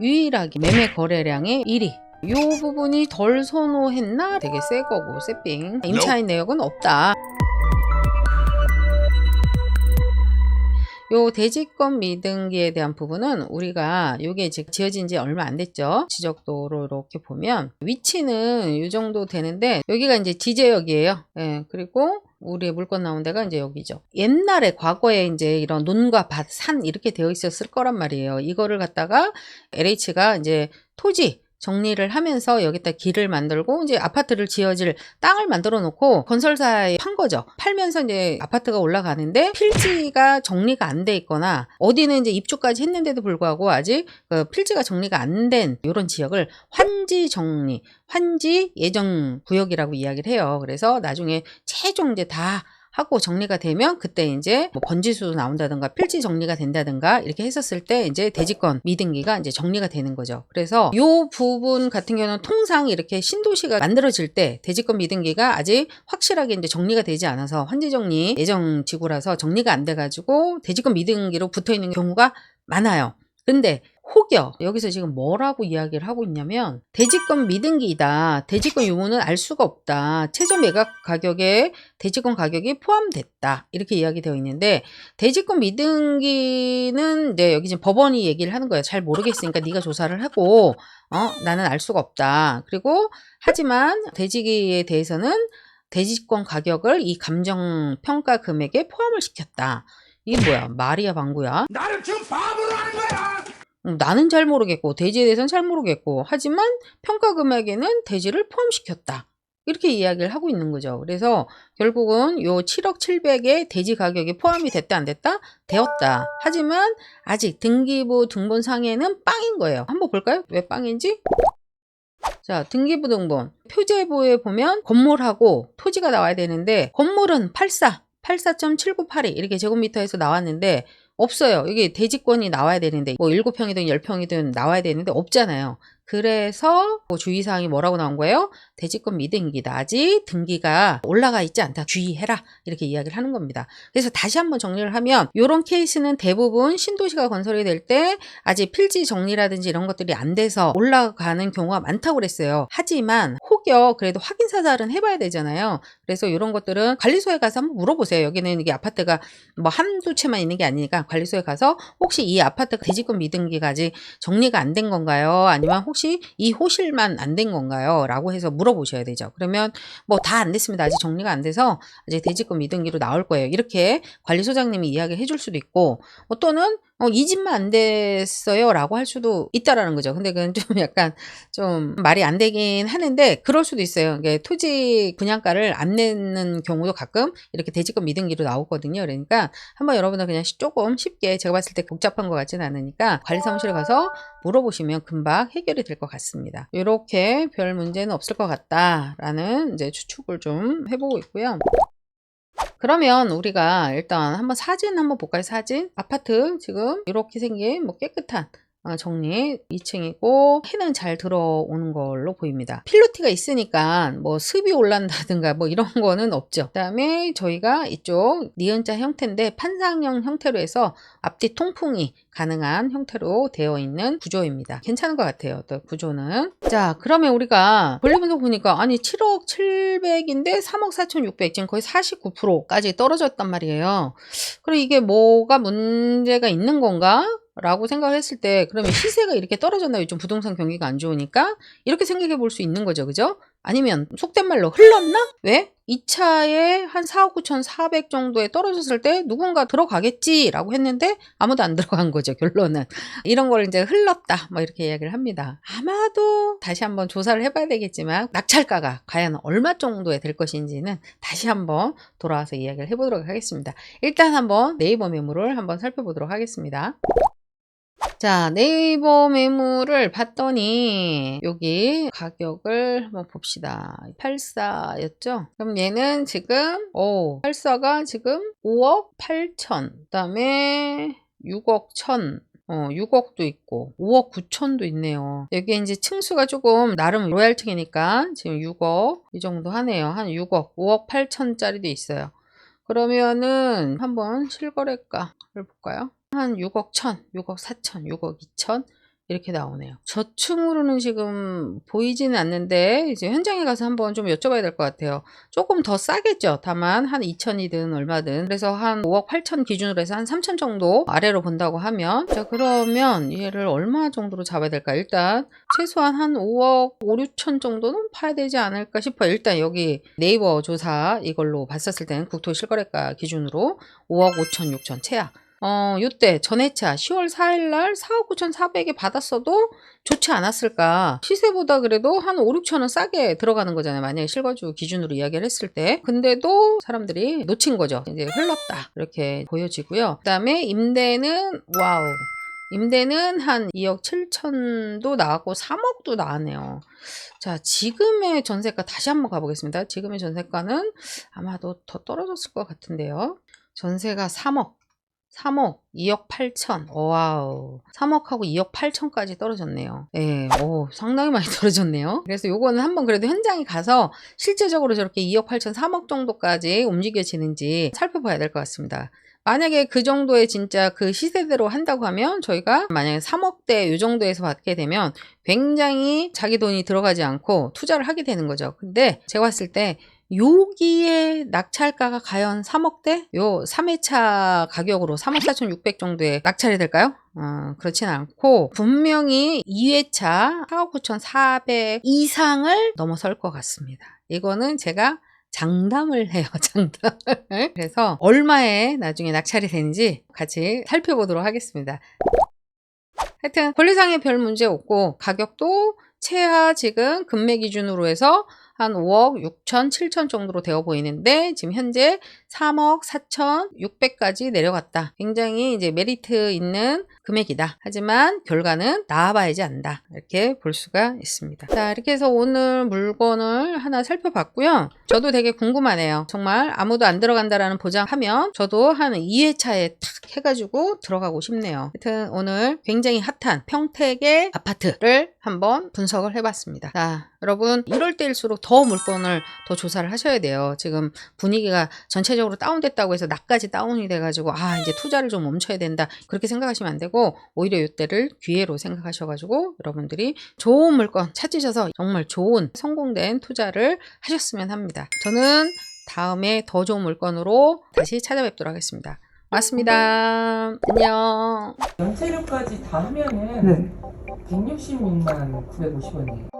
유일하게 매매 거래량의 1위. 이 부분이 덜 선호했나? 되게 새 거고, 새삥. 임차인 내역은 없다. 요 대지권 미등기에 대한 부분은 우리가 요게 지금 지어진 지 얼마 안 됐죠. 지적도로 이렇게 보면 위치는 이 정도 되는데 여기가 이제 지제역이에요. 예, 그리고 우리의 물건 나온 데가 이제 여기죠. 옛날에 과거에 이제 이런 논과 밭, 산 이렇게 되어 있었을 거란 말이에요. 이거를 갖다가 LH가 이제 토지 정리를 하면서 여기다 길을 만들고 이제 아파트를 지어질 땅을 만들어 놓고 건설사에 판 거죠. 팔면서 이제 아파트가 올라가는데 필지가 정리가 안 돼 있거나 어디는 이제 입주까지 했는데도 불구하고 아직 그 필지가 정리가 안 된 이런 지역을 환지 정리, 환지 예정 구역이라고 이야기를 해요. 그래서 나중에 최종 이제 다 하고 정리가 되면 그때 이제 뭐 번지수 나온다든가 필지 정리가 된다든가 이렇게 했었을 때 이제 대지권 미등기가 이제 정리가 되는 거죠. 그래서 요 부분 같은 경우는 통상 이렇게 신도시가 만들어질 때 대지권 미등기가 아직 확실하게 이제 정리가 되지 않아서 환지 정리 예정 지구라서 정리가 안 돼가지고 대지권 미등기로 붙어 있는 경우가 많아요. 근데 혹여 여기서 지금 뭐라고 이야기를 하고 있냐면 대지권 미등기이다. 대지권 유무는 알 수가 없다. 최저 매각 가격에 대지권 가격이 포함됐다. 이렇게 이야기되어 있는데 대지권 미등기는 이제 여기 지금 법원이 얘기를 하는 거예요. 잘 모르겠으니까 네가 조사를 하고 어 나는 알 수가 없다. 그리고 하지만 대지기에 대해서는 대지권 가격을 이 감정 평가 금액에 포함을 시켰다. 이게 뭐야? 말이야 방구야? 나를 지금 바보로 하는 거야! 음, 나는 잘 모르겠고 대지에 대해서는 잘 모르겠고 하지만 평가 금액에는 대지를 포함시켰다. 이렇게 이야기를 하고 있는 거죠. 그래서 결국은 요 7억 7백의 대지 가격이 포함이 됐다 안 됐다? 되었다. 하지만 아직 등기부 등본상에는 빵인 거예요. 한번 볼까요? 왜 빵인지? 자, 등기부 등본. 표제부에 보면 건물하고 토지가 나와야 되는데 건물은 84, 84.7982 이렇게 제곱미터에서 나왔는데 없어요. 이게 대지권이 나와야 되는데 뭐 7평이든 10평이든 나와야 되는데 없잖아요. 그래서 뭐 주의사항이 뭐라고 나온 거예요? 대지권 미등기다. 아직 등기가 올라가 있지 않다. 주의해라. 이렇게 이야기를 하는 겁니다. 그래서 다시 한번 정리를 하면 이런 케이스는 대부분 신도시가 건설이 될 때 아직 필지 정리라든지 이런 것들이 안 돼서 올라가는 경우가 많다고 그랬어요. 하지만 혹여 그래도 확인 사살은 해봐야 되잖아요. 그래서 이런 것들은 관리소에 가서 한번 물어보세요. 여기는 이게 아파트가 뭐 한두 채만 있는 게 아니니까 관리소에 가서 혹시 이 아파트가 대지권 미등기가 아직 정리가 안 된 건가요? 아니면 혹시 이 호실만 안 된 건가요? 라고 해서 물어보셔야 되죠. 그러면 뭐 다 안 됐습니다. 아직 정리가 안 돼서 아직 대지권 미등기로 나올 거예요. 이렇게 관리소장님이 이야기 해 줄 수도 있고 어, 또는 어, 이 집만 안 됐어요 라고 할 수도 있다라는 거죠. 근데 그건 좀 약간 좀 말이 안 되긴 하는데 그럴 수도 있어요. 이게 토지 분양가를 안 내는 경우도 가끔 이렇게 대지권 미등기로 나오거든요. 그러니까 한번 여러분들 그냥 시- 조금 쉽게 제가 봤을 때 복잡한 것 같지는 않으니까 관리사무실에 가서 물어보시면 금방 해결이 될 것 같습니다. 이렇게 별 문제는 없을 것 같다라는 이제 추측을 좀 해보고 있고요. 그러면 우리가 일단 한번 사진 한번 볼까요? 사진. 아파트 지금 이렇게 생긴 뭐 깨끗한 어, 정리 2층이고 해는 잘 들어오는 걸로 보입니다. 필로티가 있으니까 뭐 습이 올란다든가 뭐 이런 거는 없죠. 그다음에 저희가 이쪽 니은자 형태인데 판상형 형태로 해서 앞뒤 통풍이 가능한 형태로 되어 있는 구조입니다. 괜찮은 것 같아요. 또 구조는. 자, 그러면 우리가 볼리분석 보니까 아니 7억 700인데 3억 4,600 지금 거의 49%까지 떨어졌단 말이에요. 그럼 이게 뭐가 문제가 있는 건가? 라고 생각을 했을 때 그러면 시세가 이렇게 떨어졌나 요즘 부동산 경기가 안 좋으니까 이렇게 생각해 볼 수 있는 거죠. 그죠? 아니면 속된 말로 흘렀나? 왜? 2차에 한 4억 9천 4백 정도에 떨어졌을 때 누군가 들어가겠지 라고 했는데 아무도 안 들어간 거죠 결론은. 이런 걸 이제 흘렀다 뭐 이렇게 이야기를 합니다. 아마도 다시 한번 조사를 해봐야 되겠지만 낙찰가가 과연 얼마 정도에 될 것인지는 다시 한번 돌아와서 이야기를 해보도록 하겠습니다. 일단 한번 네이버 매물을 한번 살펴보도록 하겠습니다 자, 네이버 매물을 봤더니 여기 가격을 한번 봅시다. 84였죠? 그럼 얘는 지금 오, 84가 지금 5억 8천. 그 다음에 6억 1천. 어, 6억도 있고 5억 9천도 있네요. 여기 이제 층수가 조금 나름 로얄층이니까 지금 6억 이 정도 하네요. 한 6억, 5억 8천짜리도 있어요. 그러면은 한번 실거래가를 볼까요? 한 6억 1천, 6억 4천, 6억 2천 이렇게 나오네요. 저층으로는 지금 보이지는 않는데 이제 현장에 가서 한번 좀 여쭤봐야 될 것 같아요. 조금 더 싸겠죠. 다만 한 2천이든 얼마든 그래서 한 5억 8천 기준으로 해서 한 3천 정도 아래로 본다고 하면 자 그러면 얘를 얼마 정도로 잡아야 될까? 일단 최소한 한 5억 5, 6천 정도는 파야 되지 않을까 싶어요. 일단 여기 네이버 조사 이걸로 봤었을 때는 국토 실거래가 기준으로 5억 5천 6천 최악. 어, 요때 전해차 10월 4일 날 4억 9,400에 받았어도 좋지 않았을까. 시세보다 그래도 한 5, 6천 원 싸게 들어가는 거잖아요. 만약에 실거주 기준으로 이야기를 했을 때. 근데도 사람들이 놓친 거죠. 이제 흘렀다. 이렇게 보여지고요. 그 다음에 임대는 와우. 임대는 한 2억 7천도 나왔고 3억도 나왔네요. 자, 지금의 전세가 다시 한번 가보겠습니다. 지금의 전세가는 아마도 더 떨어졌을 것 같은데요. 전세가 3억. 3억, 2억 8천. 와우. 3억하고 2억 8천까지 떨어졌네요. 예, 오, 상당히 많이 떨어졌네요. 그래서 요거는 한번 그래도 현장에 가서 실제적으로 저렇게 2억 8천, 3억 정도까지 움직여지는지 살펴봐야 될 것 같습니다. 만약에 그 정도의 진짜 그 시세대로 한다고 하면 저희가 만약에 3억대 요 정도에서 받게 되면 굉장히 자기 돈이 들어가지 않고 투자를 하게 되는 거죠. 근데 제가 봤을 때 여기에 낙찰가가 과연 3억대? 요 3회차 가격으로 3억 4,600 정도에 낙찰이 될까요? 어, 그렇진 않고 분명히 2회차 4억 9,400 이상을 넘어설 것 같습니다. 이거는 제가 장담을 해요, 장담을. 그래서 얼마에 나중에 낙찰이 되는지 같이 살펴보도록 하겠습니다. 하여튼 권리상의 별 문제 없고 가격도 최하 지금 금매 기준으로 해서 한 5억 6천, 7천 정도로 되어 보이는데 지금 현재 3억 4천 6백까지 내려갔다. 굉장히 이제 메리트 있는 금액이다. 하지만 결과는 나와봐야지 안다. 이렇게 볼 수가 있습니다. 자, 이렇게 해서 오늘 물건을 하나 살펴봤고요. 저도 되게 궁금하네요. 정말 아무도 안 들어간다라는 보장하면 저도 한 2회차에 탁 해가지고 들어가고 싶네요. 하여튼 오늘 굉장히 핫한 평택의 아파트를 한번 분석을 해봤습니다. 자, 여러분 이럴 때일수록 더 물건을 더 조사를 하셔야 돼요. 지금 분위기가 전체적으로 다운됐다고 해서 나까지 다운이 돼가지고 아 이제 투자를 좀 멈춰야 된다 그렇게 생각하시면 안 되고 오히려 이때를 기회로 생각하셔가지고 여러분들이 좋은 물건 찾으셔서 정말 좋은 성공된 투자를 하셨으면 합니다. 저는 다음에 더 좋은 물건으로 다시 찾아뵙도록 하겠습니다. 맞습니다. 안녕. 연체료까지 다 하면은 네. 166만 950원이에요.